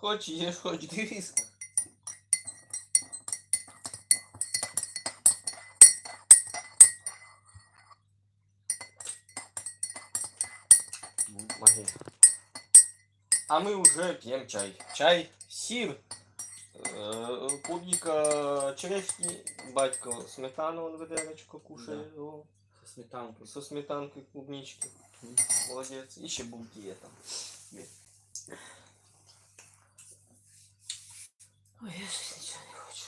Хоч їж, хоч дивись. Магія. А ми вже п'ємо чай. Чай, сір, е, клубніка черешні, батько сметану он ведеречко кушає. о, Сметанку. Со сметанкою клубнички. Молодець. І ще булки є там. Є. Ой, я щось нічого не хочу.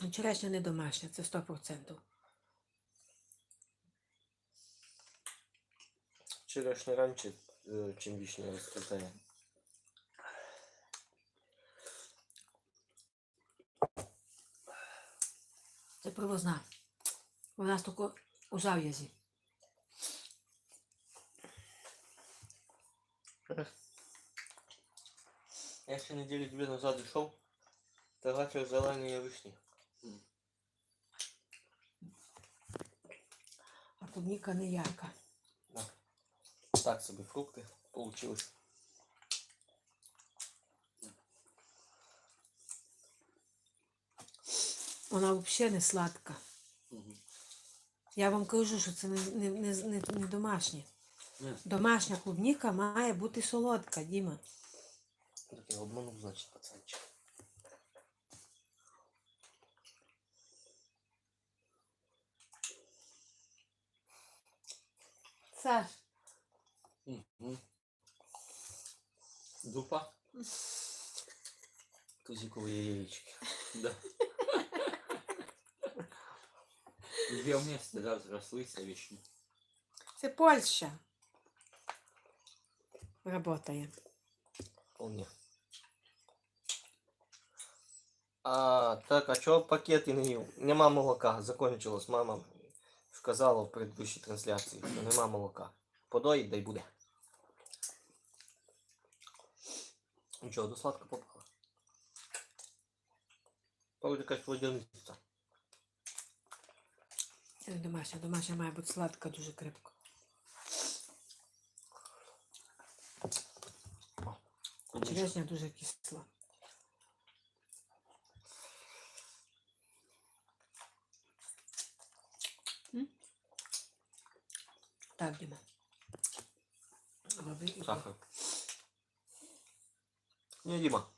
вже. Черешня не домашня, це 100%. Черешня раніше, е, чим вишня розцвітає. привозна. У нас тільки у зав'язі. Я ще неділю дві назад йшов, та бачив зелені вишні. А клубніка не ярка. Так собі фрукти получились. Вона взагалі не сладка. Мгм. Я вам кажу, що це не, не, не, не, не домашнє. Ні. Домашня клубніка має бути солодка, Діма. Так я обманув, значить, пацанчик. Саш, Мгм. Дупа. Тузикові яєчки. Да. Две вместе, да, взрослые вишни. це Польща. Работає. Вполне. А, так, а чого пакети не їв? Нема молока, закончилось. Мама сказала в предыдущій трансляції, що нема молока. Подоїть, дай буде. Нічого, до сладко попала. Вроде якась водяниця. Домашня. Домашня має бути сладка, дуже крепко. Черешня дуже кисла. Так, Діма. Сахар. Не, Дима.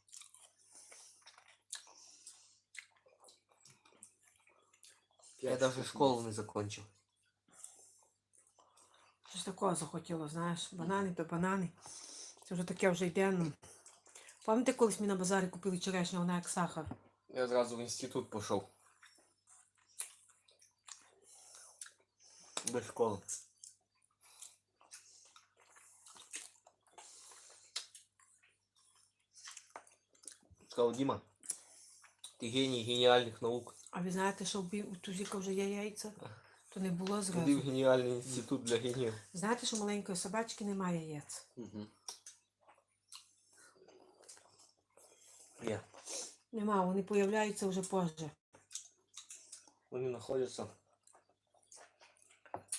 Я Пять даже штук школу не закончил. Щось такого захотіло, знаєш, банани то банани. Це вже таке вже йде. Ну. Пам'ятаєте, колись ми на базарі купили черешню, вона як сахар. Я сразу в институт пошел. До школы. Сказал, Дима, ты гений гениальных наук. А ви знаєте, що у Тузіка вже є яйця? То не було Туди в геніальний інститут для геніїв. Знаєте, що маленької собачки немає яєць? Є. Нема, вони появляються вже позже. Вони знаходяться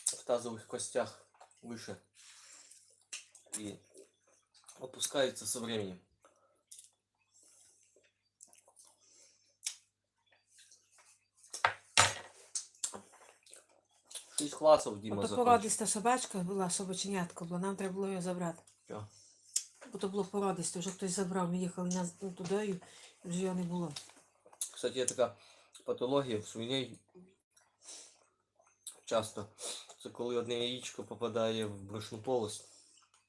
в тазових костях выше. И опускаются со временем. Шість класів Діма Ото закончив. породиста собачка була собаченятка, була, нам треба було її забрати. Чого? Бо то було породисте, вже хтось забрав, ми їхали на, ну, туди, і вже його не було. Кстати, є така патологія в свиней часто. Це коли одне яєчко попадає в брюшну полость.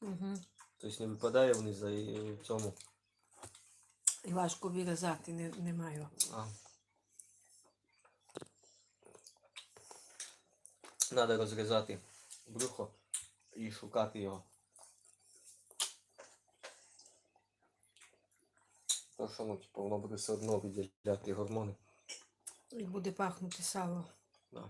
Угу. Тобто не випадає вниз, а і в цьому. І важко вирізати, не, немає. А. Надо розрізати брюхо і шукати його. Тому що ну, типу, воно буде все одно виділяти гормони. І буде пахнути сало. Да.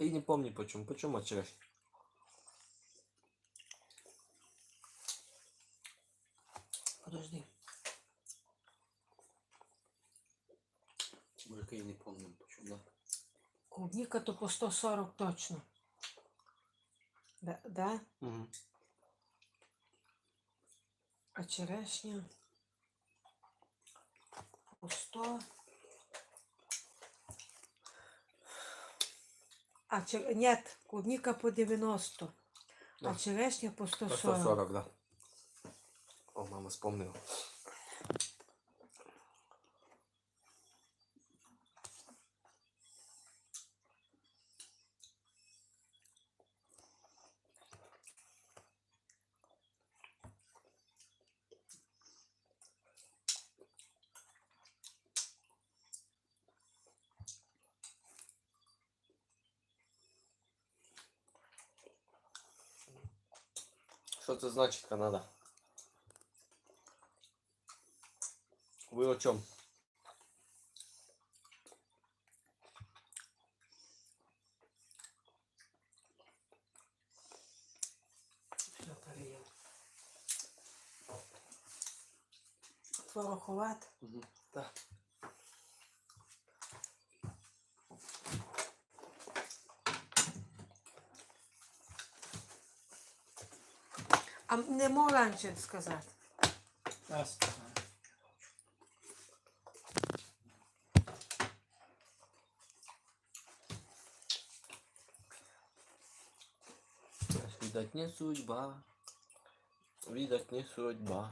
И не помню почему. Почему черешня? Подожди. Мужики, я не помню, почему, да. Клубника то по 140 точно. Да? да? Угу. А черешня по 100. А чер... Нет, клубника по 90. Да. А черешня по 140. 140. 140, да. О, мама вспомнила. это значит Канада? Вы о чем? Твороховат. Угу. Да. Не мог раніше сказати. Видать не судьба. Видать не судьба.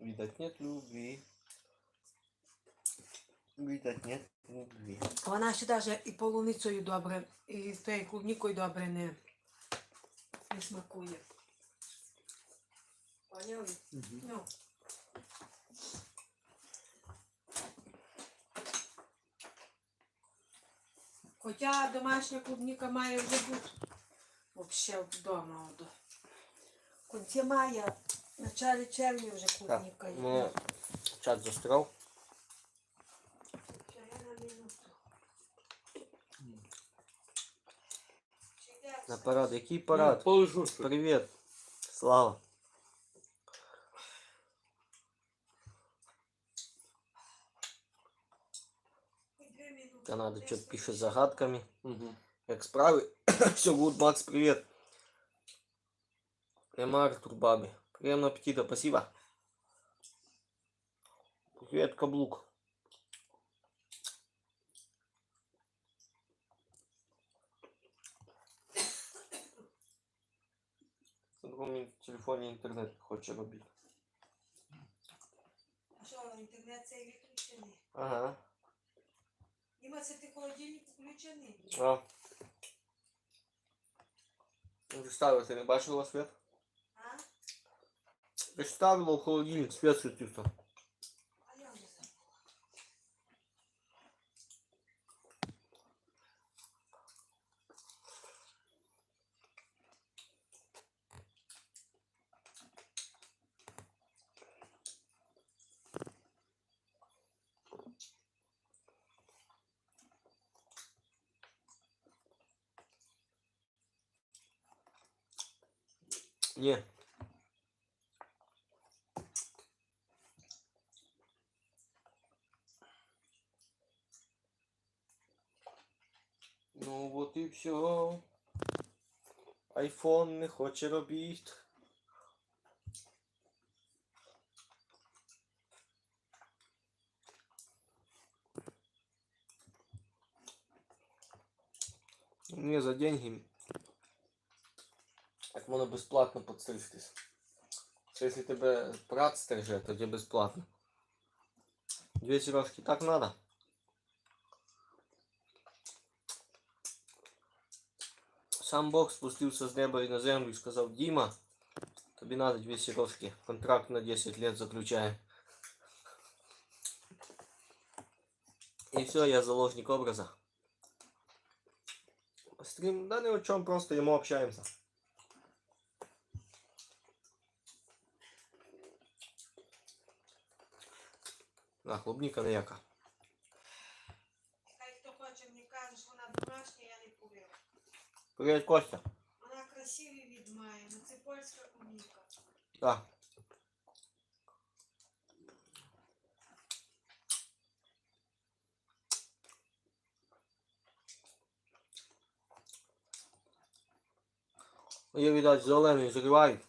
Видать нет любви. Видать нет любви. Вона ще навіть і полуницею добре, і з тією клубнікою добре не, не смакує. Поняли? Угу. Ну. Хоча домашня клубніка має вже бути взагалі вдома. от. В кінці мая, в началі червня вже клубніка є. ну, чат застрял. Парад. Який парад? Положу, що. Привет. Слава. Канада что-то пишет загадками. Угу. Как справи? Все гуд, Макс, привет. Эмма Артур Баби. Приятного аппетита, спасибо. Привет, каблук. На в телефоні інтернет хоче робити. А що, інтернет цей виключений? Ага. Діма, це ти холодильник включений? А. Вже ставила, ти не бачила світ? А? Ти ж ставила в холодильник, світ світився. А я вже забула. Ні. Ну вот і все. Айфон не хоче робити. Мне за деньги. Так можна безплатно підстригтись. Це якщо тебе брат стриже, то тебе безплатно. Две сережки так надо. Сам Бог спустился с неба и на землю и сказал, Дима, тобі надо две сережки. Контракт на 10 лет заключаем. И все, я заложник образа. Стрим, да ни о чем, просто ему общаемся. На, клубника не яка. Хай хто хоче, мені каже, що вона домашня, я не повірю. Привет, Костя. Вона красивий від має, ну це польська клубніка. Да. Її, видать, зелений зривають,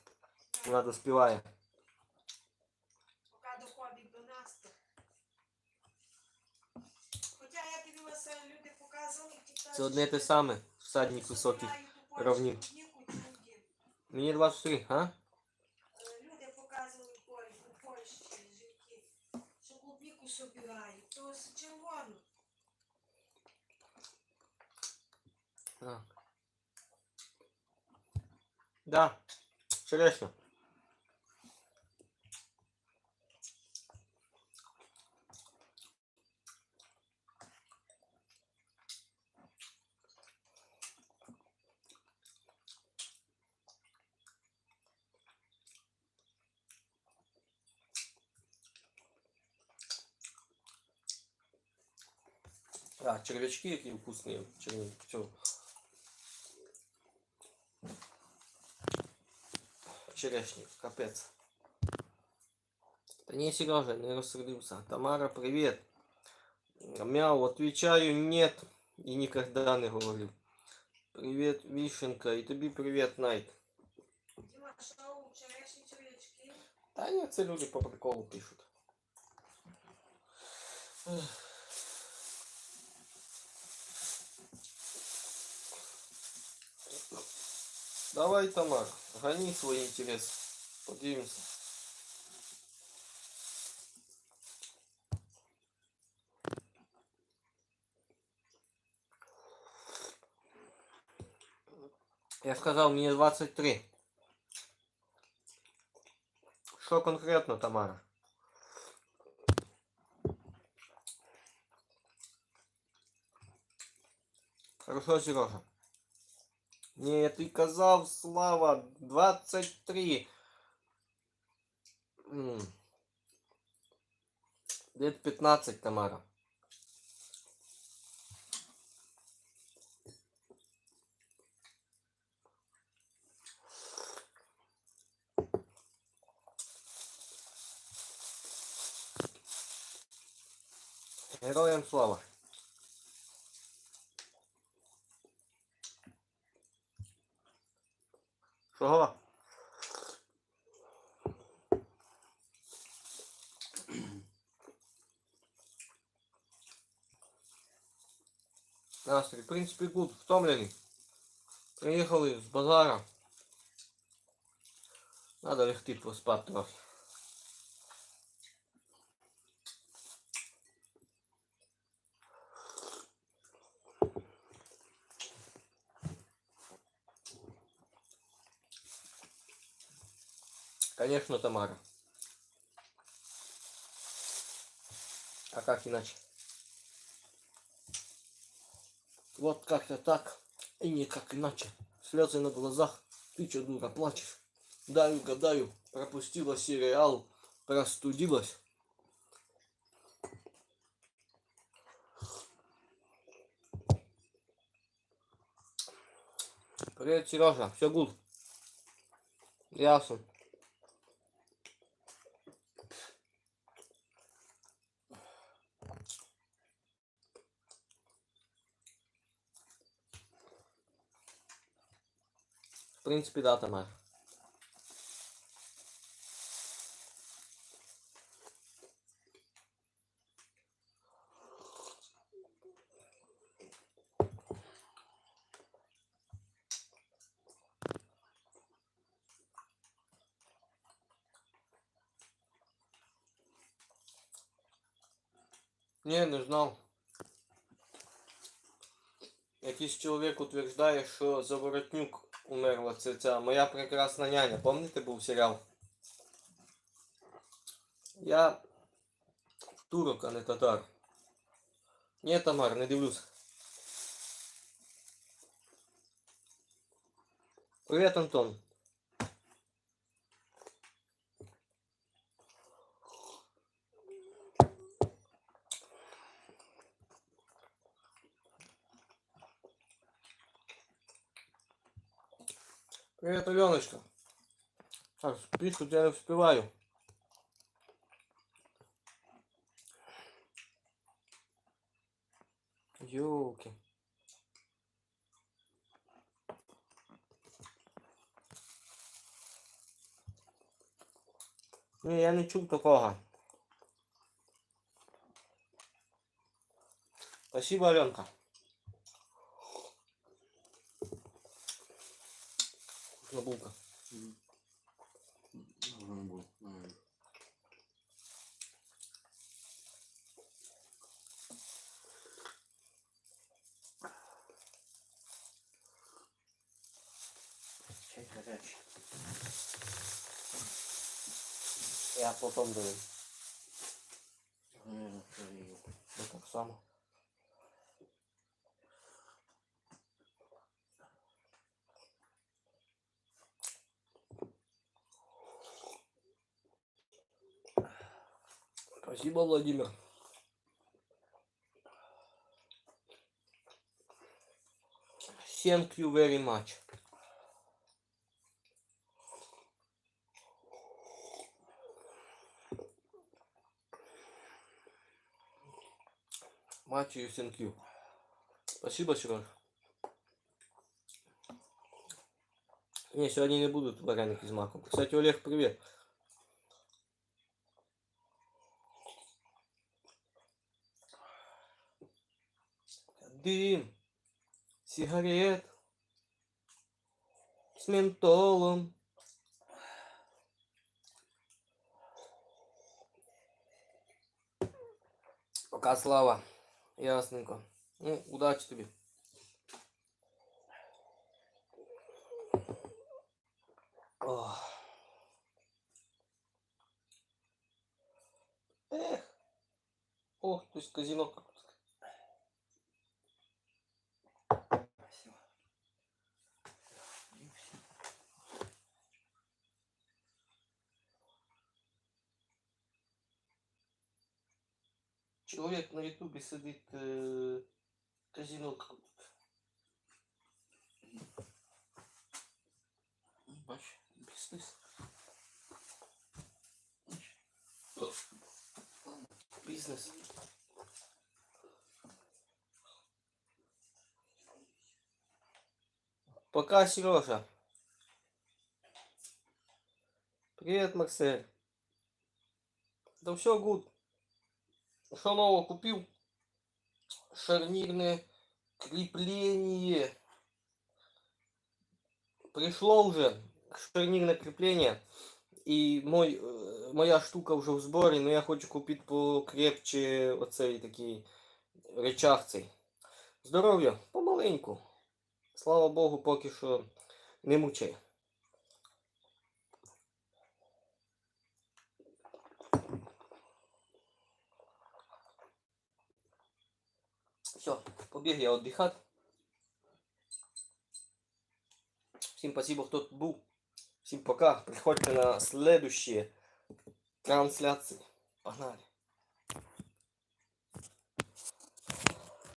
вона доспіває. Поки доходить до нас. то. Хоча я тобі Василь, люди показували в тіктоці, Це одне те саме, всадник клубніку, чуді. Мені 23, а? Люди показували у Польщі жінки, що клубніку собирають. То червону. Так. Да, черешня. А, червячки які вкусні. Червячки. Все. Черешник, капец. Да не, Сережа, не рассердился. Тамара, привет. Мяу, отвечаю нет и никогда не говорю. Привет, Вишенка, и тобі привет, Найт. Діма, що у черешні червячки? Та ні, це люди по приколу пишуть. Давай, Тамар, гони свой интерес. Подивимся. Я сказал, мне 23. Что конкретно, Тамара? Хорошо, Сережа. Не, ты казав, Слава, 23. М. Лет 15, Тамара. Героям слава. Чого? Настрій, в принципі, гуд, втомлений. Приїхали з базара. Надо лягти поспати трохи. Конечно, Тамара. А как иначе? Вот как-то так и никак иначе. Слезы на глазах. Ты чё, дура, плачешь? Даю, гадаю, пропустила сериал, простудилась. Привет, Сережа, все гуд. Ясно. В принципе, да, Тамар. Не, не знав. Якийсь чоловік утверждає, що Заворотнюк умерла. ця, ця моя прекрасна няня. Помните був серіал? Я турок, а не татар. Ні, Тамар, не дивлюсь. Привіт, Антон. Привет, Аленочка. Так, пишут, я не успеваю. Ёлки. Ні, я не чув такого. Спасибо, Аленка. Вкусная булка. Ага, Чай горячий. Я потом даю. Наверное. Ну так само. Спасибо, Владимир. Thank you very much. Матью thank you. Спасибо, Сереж. Не, сегодня не будут вареники с маком. Кстати, Олег, привет. Дым, сигарет с ментолом. Пока, Слава. Ясненько. Ну, удачи тобі. Ох. Ех. О, хтось казино. Спасибо. Чоловік на Ютубі сидить е, казино крутить. Бач, бізнес. Бізнес. Пока, Сережа. Привет, Максель. Да все гуд. Нового купил? Шарнирное крепление. Пришло уже шарнирное крепление. І мой, е, моя штука вже в зборі, але я хочу купити покрепче оцей такий речах цей. Здоров'я, помаленьку. Слава Богу, поки що не мучає. Все, побіг я віддихати. Всім спасибо, хто тут був. Всем пока. Приходьте на следующие трансляции. Погнали.